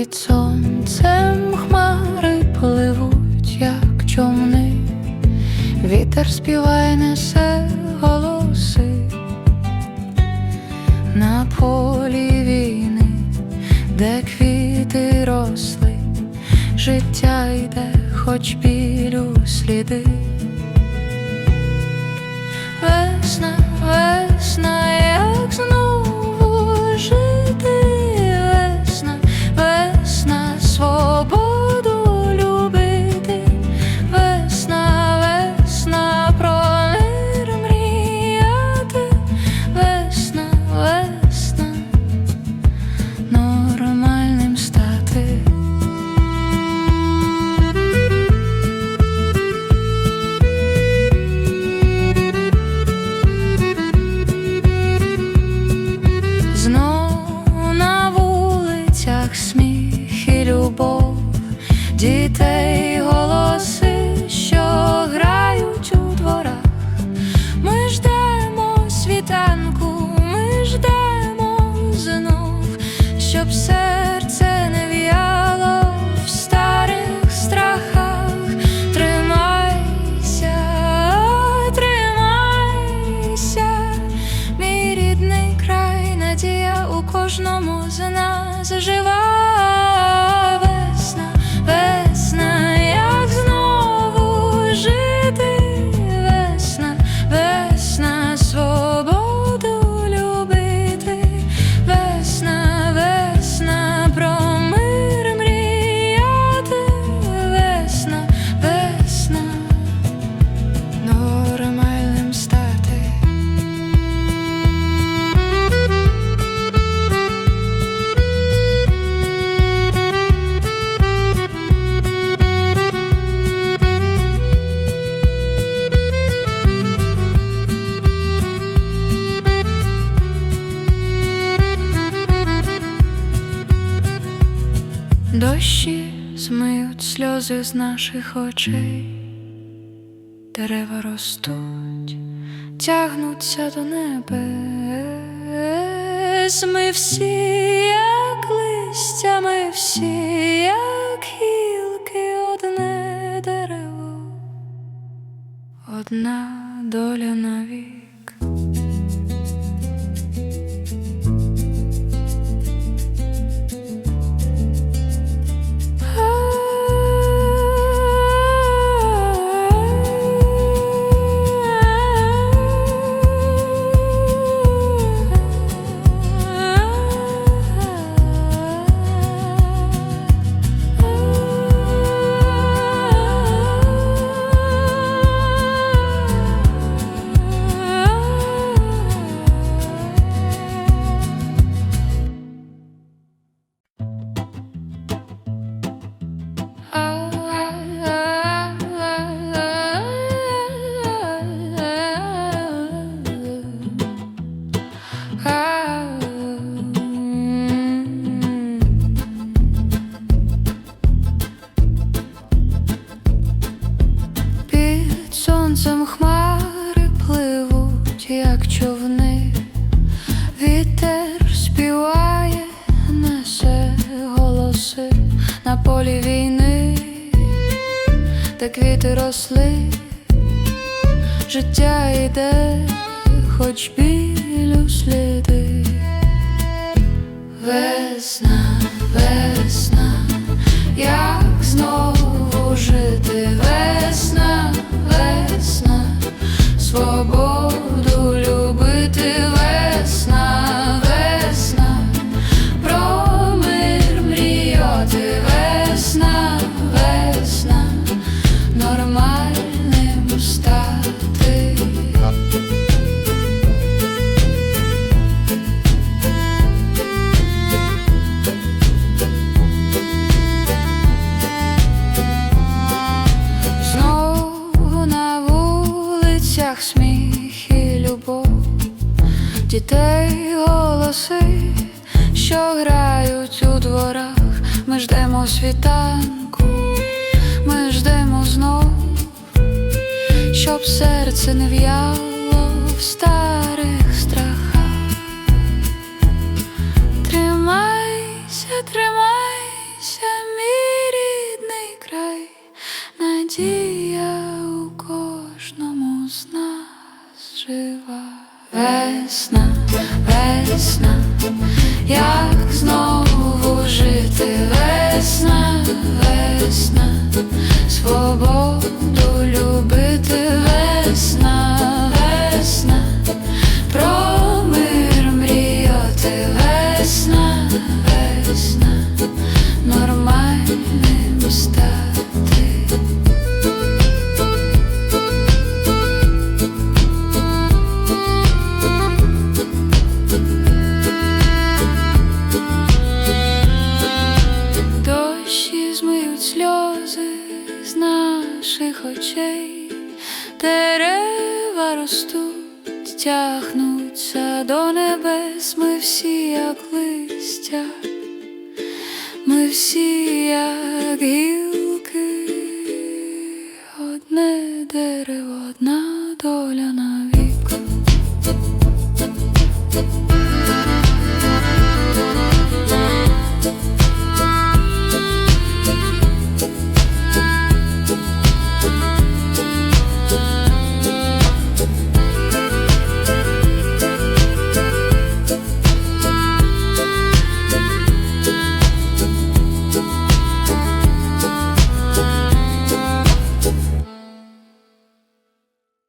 Під сонцем хмари пливуть, як човни, вітер співає, несе голоси на полі війни, де квіти росли, життя йде, хоч білю сліди. Весна, весна, як знову Дощі змиють сльози з наших очей, дерева ростуть, тягнуться до небес. Ми всі, як листя, ми всі, як гілки, одне дерево, одна доля навік. Сонцем хмари пливуть, як човни, вітер співає, несе голоси на полі війни, де квіти росли, життя йде, хоч білю сліди. Весна, весна, як знову жити, весна, свободу кров, дітей, голоси, що грають у дворах, ми ждемо світанку, ми ждемо знов, щоб серце не в'яло в старих страхах. Тримайся, тримайся, мій рідний край, надій. Весна, весна, як знову жити, весна, весна, свободу любити, наших очей, дерева ростуть, тягнуться до небес, ми всі, як листя, ми всі, як гілки, одне дерево, одна доля на